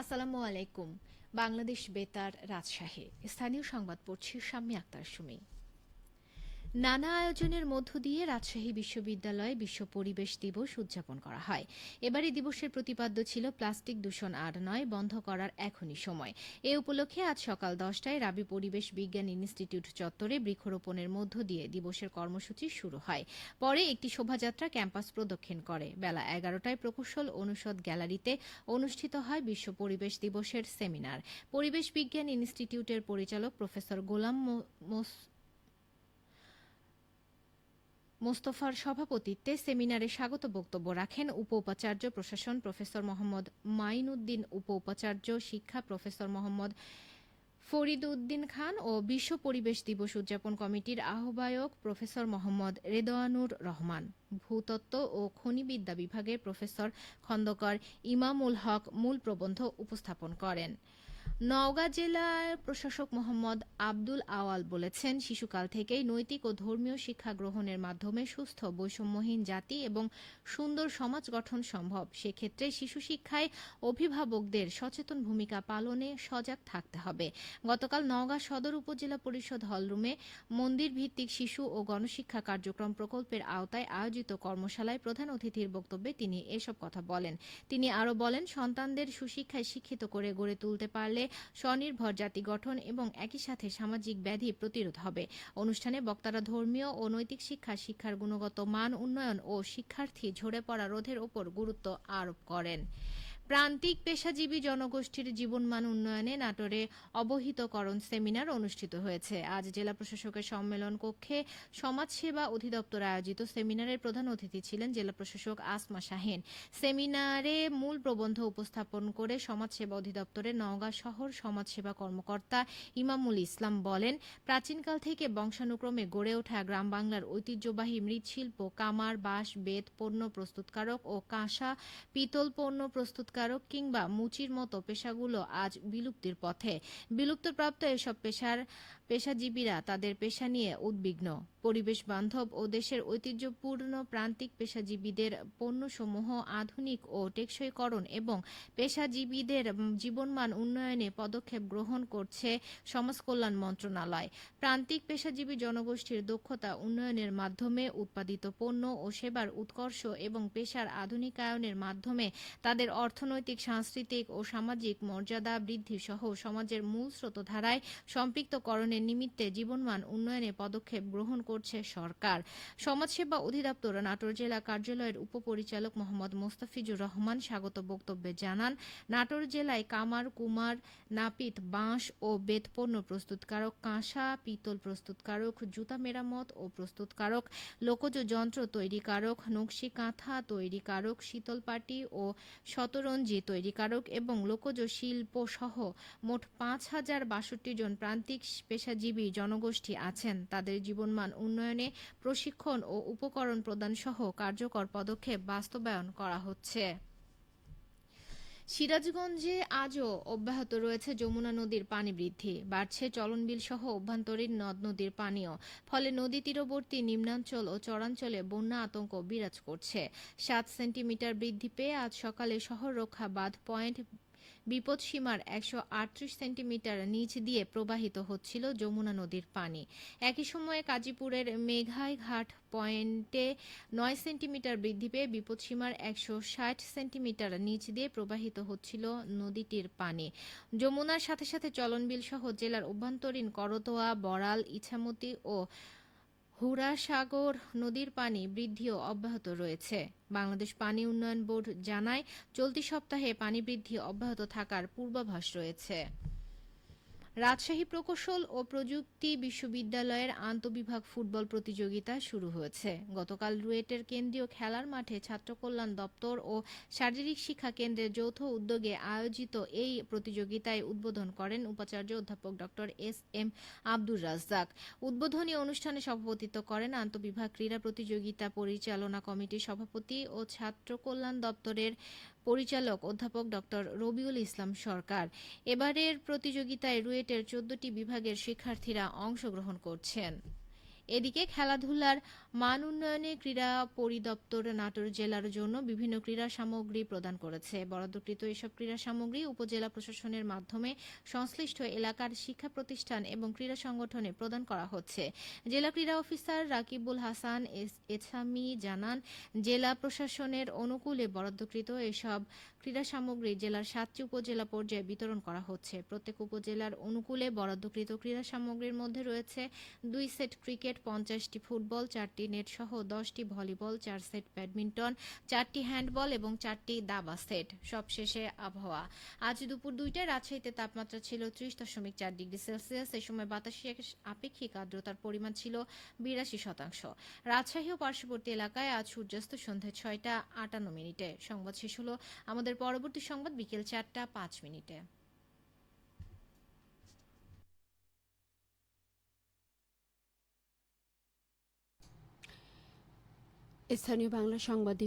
আসসালামু আলাইকুম। বাংলাদেশ বেতার রাজশাহী। স্থানীয় সংবাদ পড়ছি শাম্মী আক্তার সুমি। নানা আয়োজনের মধ্য দিয়ে রাজশাহী বিশ্ববিদ্যালয়ে বিশ্ব পরিবেশ দিবস উদযাপন করা হয়। এবারে দিবসের প্রতিপাদ্য ছিল প্লাস্টিক দূষণ আর নয়, বন্ধ করার এখনই সময়। এ উপলক্ষে আজ সকাল দশটায় রাবি পরিবেশ বিজ্ঞান ইনস্টিটিউট চত্বরে বৃক্ষরোপণের মধ্য দিয়ে দিবসের কর্মসূচি শুরু হয়। পরে একটি শোভাযাত্রা ক্যাম্পাস প্রদক্ষিণ করে। বেলা এগারোটায় প্রকৌশল অনুষদ গ্যালারিতে অনুষ্ঠিত হয় বিশ্ব পরিবেশ দিবসের সেমিনার। পরিবেশ বিজ্ঞান ইনস্টিটিউটের পরিচালক প্রফেসর গোলাম মোস্তফার সভাপতিত্বে সেমিনারে স্বাগত বক্তব্য রাখেন উপ উপাচার্য প্রশাসন প্রফেসর মোহাম্মদ মাইনউদ্দিন উপ উপাচার্য শিক্ষা প্রফেসর মোহাম্মদ ফরিদ উদ্দিন খান ও বিশ্ব পরিবেশ দিবস উদযাপন কমিটির আহ্বায়ক প্রফেসর মোহাম্মদ রেদওয়ানুর রহমান। ভূতত্ত্ব ও খনিবিদ্যা বিভাগের প্রফেসর খন্দকার ইমামুল হক মূল প্রবন্ধ উপস্থাপন করেন। নওগাঁ জেলার প্রশাসক মোহাম্মদ আব্দুল আওয়াল বলেছেন, শিশুকাল থেকেই নৈতিক ও ধর্মীয় শিক্ষা গ্রহণের মাধ্যমে সুস্থ, বৈষম্যহীন জাতি এবং সুন্দর সমাজ গঠন সম্ভব। সেক্ষেত্রে শিশু শিক্ষায় অভিভাবকদের সচেতন ভূমিকা পালনে সজাগ থাকতে হবে। গতকাল নওগাঁ সদর উপজেলা পরিষদ হলরুমে মন্দির ভিত্তিক শিশু ও গণশিক্ষা কার্যক্রম প্রকল্পের আওতায় আয়োজিত কর্মশালায় প্রধান অতিথির বক্তব্যে তিনি এসব কথা বলেন। তিনি আরও বলেন, সন্তানদের সুশিক্ষায় শিক্ষিত করে গড়ে তুলতে পারলে স্বনির্ভর জাতি গঠন এবং একই সাথে সামাজিক ব্যাধি প্রতিরোধ হবে। অনুষ্ঠানে বক্তারা ধর্মীয় ও নৈতিক শিক্ষা, শিক্ষার গুণগত মান উন্নয়ন ও শিক্ষার্থী ঝরে পড়া রোধের ওপর গুরুত্ব আরোপ করেন। প্রান্তিক পেশাজীবী জনগোষ্ঠীর জীবনমান উন্নয়নে নাটোরে অবহিতকরণ সেমিনার অনুষ্ঠিত হয়েছে। আজ জেলা প্রশাসকের সম্মেলন কক্ষে সমাজসেবা অধিদপ্তর আয়োজিত সেমিনারের প্রধান অতিথি ছিলেন জেলা প্রশাসক আসমা শাহেন। সেমিনারে মূল প্রবন্ধ উপস্থাপন করে সমাজসেবা অধিদপ্তরের নওগাঁ শহর সমাজসেবা কর্মকর্তা ইমামুল ইসলাম বলেন, প্রাচীনকাল থেকে বংশানুক্রমে গড়ে ওঠা গ্রাম বাংলার ঐতিহ্যবাহী মৃৎশিল্প, কামার, বাঁশ, বেত, পণ্য প্রস্তুতকারক ও কাঁসা, পিতল পণ্য প্রস্তুতকারক কিংবা মুচির মতো পেশাগুলো আজ বিলুপ্তির পথে। বিলুপ্তপ্রাপ্ত এসব পেশার পেশাজীবীরা তাদের পেশা নিয়ে উদ্বিগ্ন। পরিবেশ বান্ধব ও দেশের ঐতিহ্যপূর্ণ প্রান্তিক পেশাজীবীদের পণ্যসমূহ আধুনিক ও টেকসইকরণ এবং পেশাজীবীদের জীবনমান উন্নয়নে পদক্ষেপ গ্রহণ করছে সমাজকল্যাণ মন্ত্রণালয়। প্রান্তিক পেশাজীবী জনগোষ্ঠীর দক্ষতা উন্নয়নের মাধ্যমে উৎপাদিত পণ্য ও সেবার উৎকর্ষ এবং পেশার আধুনিকায়নের মাধ্যমে তাদের অর্থনৈতিক, সাংস্কৃতিক ও সামাজিক মর্যাদা বৃদ্ধি সহ সমাজের মূল স্রোতধারায় সম্পৃক্তকরণের নিমিত্তে জীবনমান উন্নয়নে পদক্ষেপ গ্রহণ করছে সরকার। সমাজসেবা অধিদপ্তর নাটোর জেলা কার্যালয়ের উপপরিচালক মোহাম্মদ মোস্তাফিজুর রহমান স্বাগত বক্তব্যে জানান, নাটোর জেলায় কামার, কুমার, নাপিত, বাঁশ ও বেত পণ্য প্রস্তুতকারক, কাঁসা, পিতল প্রস্তুতকারক, জুতা মেরামত ও প্রস্তুতকারক, লোকজ যন্ত্র তৈরিকারক, নকশি কাঁথা তৈরিকারক শীতলপাটি ও শতরঞ্জি তৈরিকারক এবং লোকজ শিল্প সহ মোট পাঁচ হাজার বাষট্টি জন প্রান্তিক পেশাজীবী জনগোষ্ঠী আছেন। তাদের জীবনমান উন্নয়নে প্রশিক্ষণ ও উপকরণ প্রদান সহ কার্যকর পদক্ষেপ বাস্তবায়ন করা হচ্ছে। সিরাজগঞ্জে আজও অব্যাহত রয়েছে যমুনা নদীর পানি বৃদ্ধি। বাড়ছে চলনবিল সহ অভ্যন্তরীণ নদ নদীর পানিও ফলে নদী তীরবর্তী নিম্নাঞ্চল ও চরাঞ্চলে বন্যা আতঙ্ক বিরাজ করছে। সাত সেন্টিমিটার বৃদ্ধি পেয়ে আজ সকালে শহর রক্ষা বাঁধ পয়েন্ট বিপদসীমার একশো আটত্রিশ সেন্টিমিটার নিচ দিয়ে প্রবাহিত হচ্ছিল যমুনা নদীর পানি। একই সময়ে কাজীপুরের মেঘাই ঘাট পয়েন্টে নয় সেন্টিমিটার বৃদ্ধি পেয়ে বিপদসীমার একশো ষাট সেন্টিমিটার নিচ দিয়ে প্রবাহিত হচ্ছিল নদীটির পানি। যমুনার সাথে সাথে চলনবিল সহ জেলার অভ্যন্তরীণ করতোয়া, বড়াল, ইছামতি ও হুরাসাগর নদীর পানি বৃদ্ধিও অব্যাহত রয়েছে। বাংলাদেশ পানি উন্নয়ন বোর্ড জানায়, চলতি সপ্তাহে পানি বৃদ্ধি অব্যাহত থাকার পূর্বাভাস রয়েছে। রাজশাহী প্রকৌশল ও প্রযুক্তি বিশ্ববিদ্যালয়ের আন্তবিভাগ ফুটবল প্রতিযোগিতা শুরু হয়েছে। গতকাল রুয়েটের কেন্দ্রীয় খেলার মাঠে ছাত্র কল্যাণ দপ্তর ও শারীরিক শিক্ষা কেন্দ্রের যৌথ উদ্যোগে আয়োজিত এই প্রতিযোগিতায় উদ্বোধন করেন উপাচার্য অধ্যাপক ড. S M Abdur Razzak. উদ্বোধনী অনুষ্ঠানে সভাপতিত্ব করেন আন্তবিভাগ ক্রীড়া প্রতিযোগিতা পরিচালনা কমিটির সভাপতি ও ছাত্র কল্যাণ দপ্তরের পরিচালক অধ্যাপক ড রবিউল ইসলাম সরকার। এবারের প্রতিযোগিতায় রুয়েটের চোদ্দটি বিভাগের শিক্ষার্থীরা অংশগ্রহণ করছেন। এদিকে খেলাধুলার মান উন্নয়নে ক্রীড়া পরিদপ্তর নাটোর জেলার জন্য বিভিন্ন ক্রীড়া সামগ্রী প্রদান করেছে। বরাদ্দকৃত এসব ক্রীড়া সামগ্রী উপজেলা প্রশাসনের মাধ্যমে সংশ্লিষ্ট এলাকার শিক্ষা প্রতিষ্ঠান এবং ক্রীড়া সংগঠনে প্রদান করা হচ্ছে। জেলা ক্রীড়া অফিসার রাকিবুল হাসান এছামি জানান, জেলা প্রশাসনের অনুকূলে বরাদ্দকৃত এসব ক্রীড়া সামগ্রী জেলার সাতটি উপজেলা পর্যায়ে বিতরণ করা হচ্ছে। প্রত্যেক উপজেলার অনুকূলে বরাদ্দকৃত ক্রীড়া সামগ্রীর মধ্যে রয়েছে দুই সেট ক্রিকেট পঞ্চাশটি ফুটবল, চারটি নেট সহ দশটি ভলিবল, চার সেট ব্যাডমিন্টন, চারটি হ্যান্ডবল এবং চারটি দাবা সেট। সবশেষে আবহাওয়া। আজ দুপুর দুইটায় রাজশাহীতে তাপমাত্রা ছিল ত্রিশ দশমিক চার ডিগ্রি সেলসিয়াস। এই সময় বাতাসে আপেক্ষিক আর্দ্রতার পরিমাণ ছিল বিরাশি শতাংশ। রাজশাহী ও পার্শ্ববর্তী এলাকায় আজ সূর্যাস্ত সন্ধ্যে ছয়টা আটান্ন মিনিটে। সংবাদ শেষ হলো আমাদের পরবর্তী সংবাদ বিকেল চারটা পাঁচ মিনিটে। স্থানীয় বাংলা সংবাদে